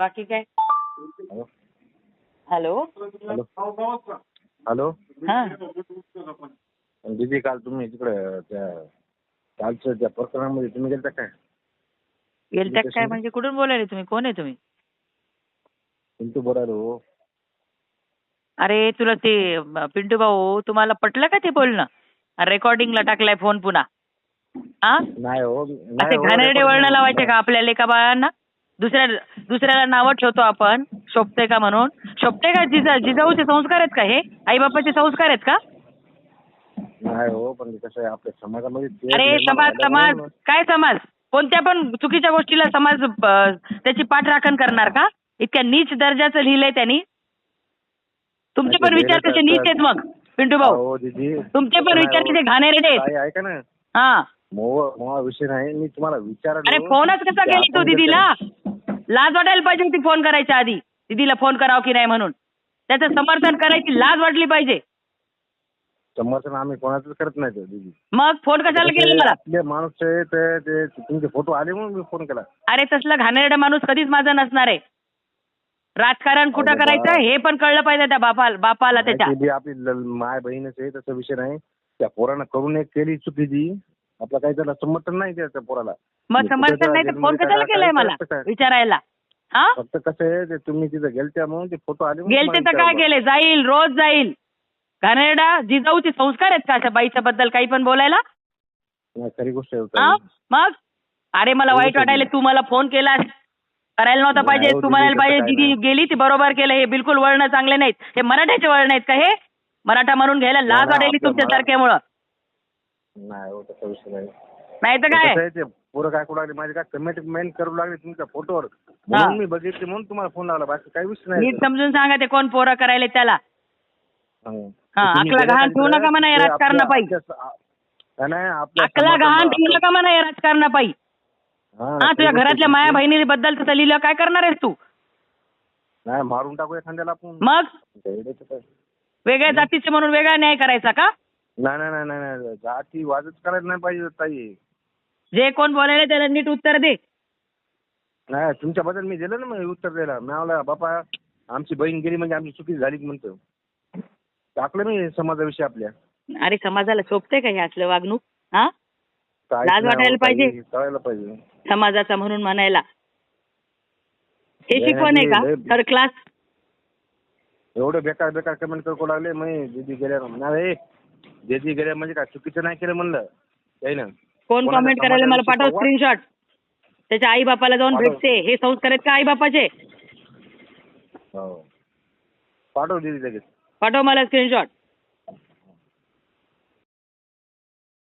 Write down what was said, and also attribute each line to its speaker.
Speaker 1: बाकी काय?
Speaker 2: Hello.
Speaker 1: Hello. हा.
Speaker 2: दीदी काल तुम्ही तिकडे त्या कालच्या त्या प्रकरणामध्ये तुम्ही गेलता काय?
Speaker 1: गेलत्या काय? म्हणजे कुठून बोलायले तुम्ही? कोण आहे तुम्ही?
Speaker 2: तुमचं बोलायलो
Speaker 1: अरे तुला ते पिंटू भाऊ तुम्हाला पटलं का ते बोलणं? रेकॉर्डिंगला टाकलाय फोन पुन्हा. हा?
Speaker 2: नाही हो हो,
Speaker 1: घाणेरडे वळण. लावायचे का आपल्या लेका बाळांना दुसऱ्या दुसऱ्याला नावं ठेवतो आपण. शोभते का म्हणून. शोभते का जिजा जिजाऊचे संस्कार आहेत का हे? आई बापाचे संस्कार आहेत का?
Speaker 2: नाही हो पण कसं आहे आपल्या समाजामध्ये ते
Speaker 1: अरे
Speaker 2: निर्माण
Speaker 1: समाज समाज. काय समाज? कोणत्या पण चुकीच्या गोष्टीला समाज त्याची पाठराखण करणार का? इतक्या नीच दर्जाचं लिहिलंय त्यांनी. तुमचे पण विचार कसे नीच आहेत मग पिंटू भाऊ.
Speaker 2: हो दीदी
Speaker 1: तुमचे पण विचार
Speaker 2: हो.
Speaker 1: कसे घाणेरडे आहेत.
Speaker 2: काय ऐका ना.
Speaker 1: हा.
Speaker 2: मोह मोहा विषय नाही मी तुम्हाला विचारलो
Speaker 1: अरे फोनच कसा केला तू दीदीला? लाज वाटायला पाहिजे होती फोन करायच्या आधी. दीदीला फोन करावं की नाही म्हणून. त्याचं समर्थन करायची लाज वाटली पाहिजे.
Speaker 2: समर्थन आम्ही कोणाचंच करत नाही तो दीदी.
Speaker 1: मग फोन कशाला केला मला?
Speaker 2: आपले माणूस आहे ते ते तुमचे फोटो आले म्हणून मी फोन केला.
Speaker 1: अरे तसला घाणेरडा माणूस कधीच माझा नसणार आहे. राजकारण कुठं
Speaker 2: अरे बा.
Speaker 1: करायचं हे पण कळलं पाहिजे त्या बापाला बापाला त्याच्या.
Speaker 2: ती बी आपली ल- माय बहीणच आहे तसा विषय नाही. त्या पोरानं करून एक केली चुकी ती. आपलं काही त्याला समर्थन नाही त्या पोराला.
Speaker 1: मग समर्थन नाही तर फोन कशाला केलाय मला? विचारायला? हा?
Speaker 2: फक्त कसं आहे ते तुम्ही तिथं गेलत्या म्हणून ते फोटो आले म्हणून
Speaker 1: गेलते तर काय. केले जाईल रोज जाईल. घाणेरडा जिजाऊचे संस्कार आहेत का अशा बाईच्या बद्दल काही पण बोलायला?
Speaker 2: नाही, खरी गोष्ट आहे
Speaker 1: हा?
Speaker 2: ताई.
Speaker 1: मग? अरे मला वाईट. वाटायला तू मला फोन केलास. करायला नव्हता
Speaker 2: नाही
Speaker 1: पाहिजे.
Speaker 2: हो,
Speaker 1: तू म्हणायला पाहिजे
Speaker 2: काय
Speaker 1: दीदी
Speaker 2: नाही.
Speaker 1: गेली ती बरोबर केलं. हे बिलकुल वळणं चांगले नाहीत. हे मराठ्याचे वळण आहेत का हे? मराठा म्हणून घ्यायला लाज वाटायली
Speaker 2: आपल्या
Speaker 1: तुमच्या सारख्यामुळं
Speaker 2: नाही हो तसा विषय नाही.
Speaker 1: नाही तर
Speaker 2: ते
Speaker 1: काय
Speaker 2: कसं आहे ते पोरं काय करू लागले? माझे काय कमेंट करू लागले तुमच्या फोटोवर म्हणून मी बघितले म्हणून तुम्हाला फोन लावला. बाकी काही विषय नाही
Speaker 1: नीट समजून सांगा ते कोण पोरं करायले त्याला.
Speaker 2: हं.
Speaker 1: हा,
Speaker 2: तुम्ही
Speaker 1: अकला
Speaker 2: गेल्या
Speaker 1: गहाण ठेवू नका म्हणा या
Speaker 2: ते
Speaker 1: राजकारणापायी.
Speaker 2: आपल्या- आपल्या- नाही, आपल्या
Speaker 1: अकला
Speaker 2: समाजाला-
Speaker 1: गहाण ठेवू नका म्हणा या राजकारणापायी
Speaker 2: हा,
Speaker 1: हा तुझ्या
Speaker 2: गोष्ट
Speaker 1: घरातल्या. माया बहिणी बद्दल तसं लिहिलं काय करणार आहेस तू?
Speaker 2: नाही मारून टाकू एखाद्याला आपण.
Speaker 1: मग?
Speaker 2: काय.
Speaker 1: वेगळ्या जातीचे म्हणून वेगळा न्याय करायचा का?
Speaker 2: नाही नाही नाही नाही नाही. जाती वादच करायला नाही पाहिजे ताई.
Speaker 1: जे कोण बोलायला त्याला नीट उत्तर दे.
Speaker 2: नाही तुमच्याबद्दल मी दिलं ना मग उत्तर द्यायला. मी म्हणला बापा आमची बहीण गेली म्हणजे आमची चुकी झाली म्हणतो. टाकलं मी समाजाविषयी आपल्या.
Speaker 1: अरे समाजाला शोभते का हे असलं वागणूक? हा? लाज
Speaker 2: नाही
Speaker 1: वाटायला
Speaker 2: हो ताई,
Speaker 1: पाहिजे.
Speaker 2: कळायला पाहिजे.
Speaker 1: समाजाचा म्हणून म्हणायला. हे शिकवण आहे का? थर्ड क्लास
Speaker 2: एवढे बेकार बेकार कमेंट करू लागले मी दीदी गेल्या नाही दीदी गेल्या म्हणजे काय चुकीचं नाही केलं म्हणलं? काही ना
Speaker 1: कोण
Speaker 2: कोणाला
Speaker 1: कमेंट करायला मला पाठव स्क्रीनशॉट त्याच्या आई बापाला जाऊन
Speaker 2: पाठव.
Speaker 1: भेटते. हे संस्कार आहेत का आई बापाचे
Speaker 2: हो. पाठव दीदी लगेच.
Speaker 1: पाठव मला स्क्रीनशॉट